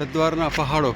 હરિદ્વારના પહાડો.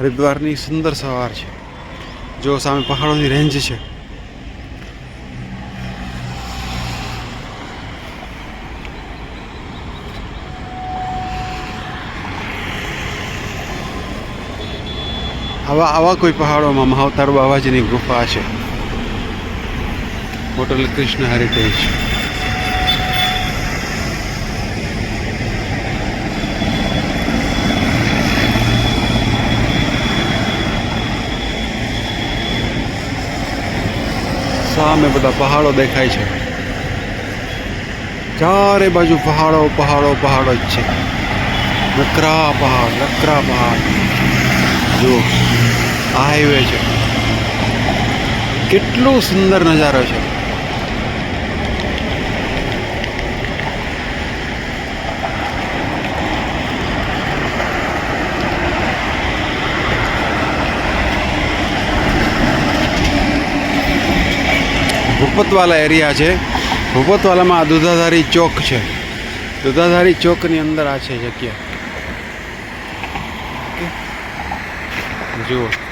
હરિદ્વારની સુંદર સવાર છે. જો સામે પહાડોની રેન્જ છે. આવા આવા કોઈ પહાડોમાં મહાવતાર બાવાજીની ગુફા છે. હોટલ કૃષ્ણ હેરિટેજ સામે બધા પહાડો દેખાય છે. ચારે બાજુ પહાડો પહાડો પહાડો જ છે. નકરા પહાડ નકરા પહાડ. જુઓ, આ હાઈવે છે. કેટલો સુંદર નજારો છે. ભૂપતવાલા એરિયા છે. ભૂપતવાલામાં દુધાધારી ચોક છે. દુધાધારી ચોકની અંદર આ છે જગ્યા. જુઓ.